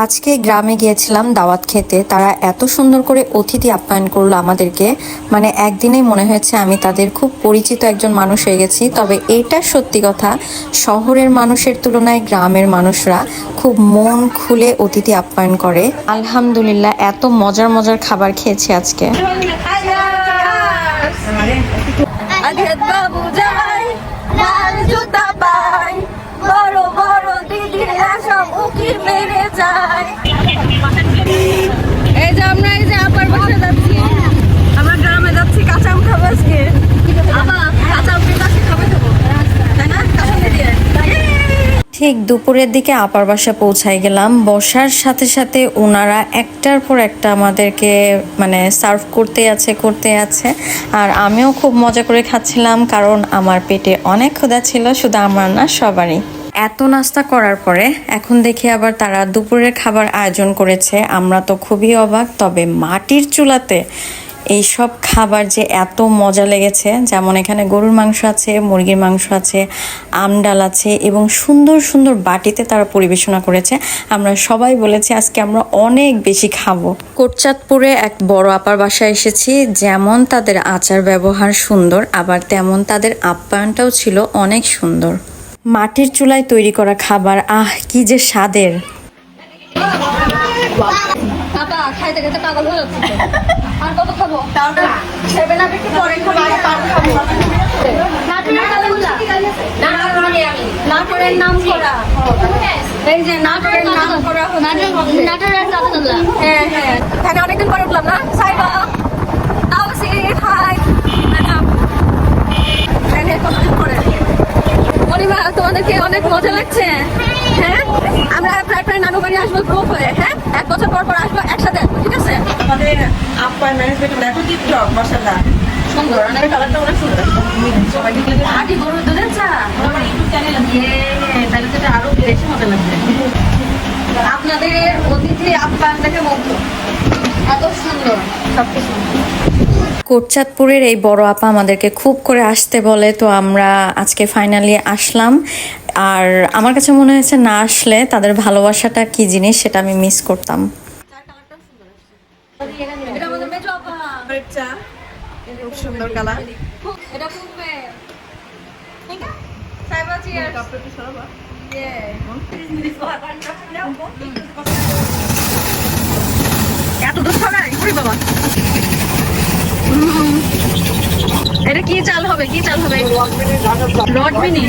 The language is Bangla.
আজকে গ্রামে গিয়েছিলাম দাওয়াত খেতে তারা এত সুন্দর করে অতিথি আপ্যায়ন করল আমাদেরকে মানে একদিনেই মনে হয়েছে আমি তাদের খুব পরিচিত একজন মানুষ হয়ে গেছি তবে এটা সত্যি কথা শহরের মানুষের তুলনায় গ্রামের মানুষরা খুব মন খুলে অতিথি আপ্যায়ন করে আলহামদুলিল্লাহ এত মজার মজার খাবার খেয়েছি আজকে আঘাত বাবু যাই লাল জুতা পাই বড় বড় দিদিরা সব উকিল মেরে যায় এই যে আমরা এই যে আপার বাসা যাচ্ছি আমরা গ্রামে যাচ্ছি কাঁচা আম খাব আজকে আপা কাঁচা আম কাছে খাবে দেবো তাই না কাঁচা আম দিয়ে ঠিক দুপুরের দিকে আপার বাসা পৌঁছাই গেলাম। বসার সাথে সাথে ওনারা একটার পর একটা আমাদেরকে মানে সার্ভ করতে আছে করতে আছে। আর আমিও খুব মজা করে খাচ্ছিলাম কারণ আমার পেটে অনেক ক্ষুধা ছিল, শুধু আমার না, সবারই। এত নাস্তা করার পরে এখন দেখি আবার তারা দুপুরের খাবার আয়োজন করেছে। আমরা তো খুবই অবাক, তবে মাটির চুলাতে এই সব খাবার যে এত মজা লেগেছে, যেমন এখানে গরুর মাংস আছে, মুরগির মাংস আছে আমডাল আছে এবং সুন্দর সুন্দর বাটিতে তারা পরিবেশনা করেছে। আমরা সবাই বলেছি আজকে আমরা অনেক বেশি খাব। কোটচাঁদপুরে এক বড় আপার বাসায় এসেছি, যেমন তাদের আচার ব্যবহার সুন্দর, আবার তেমন তাদের আপ্যায়নটাও ছিল অনেক সুন্দর। মাটির চুলায় তৈরি করা খাবার, আহ, কি যে স্বাদের! আপা খাইতে খাইতে পাগল হয়ে যাচ্ছে। আর কত খাব? সেভেন আপ একটু পরে খাব পান খাব। নাটোরের নাম করা এই যে নাটোরের নাম করা নাটোরের হ্যাঁ হ্যাঁ। অনেকদিন পরে উঠলাম না? তোমাদেরকে অনেক মজা লাগছে। হ্যাঁ? আমরা প্রায় প্রায় নানু বাড়ি আসব গ্রুপ হয়ে হ্যাঁ? এক বছর পর পর আসব একসাথে ঠিক আছে? আমাদের ম্যানেজমেন্ট টিপটপ সুন্দর অনেক কালারটা অনেক সুন্দর। সবাই দেখলে আটি গরুর দুধের চা? আমার ইউটিউব চ্যানেল তাহলে তো এটা আরও বেশি মজা লাগবে। আপনাদের অতিথি আপ্যায়ন দেখে মুগ্ধ। এত সুন্দর সবকিছু। কোটচাঁদপুরের এই বড় আপা আমাদেরকে খুব করে আসতে বলে তো আমরা আজকে ফাইনালি আসলাম। আর আমার কাছে মনে হয়েছে না আসলে তাদের ভালোবাসাটা কি জিনিস সেটা আমি মিস করতাম। এত ওরে বাবা। এটা কি চাল হবে? কি চাল হবে? রড মিনি।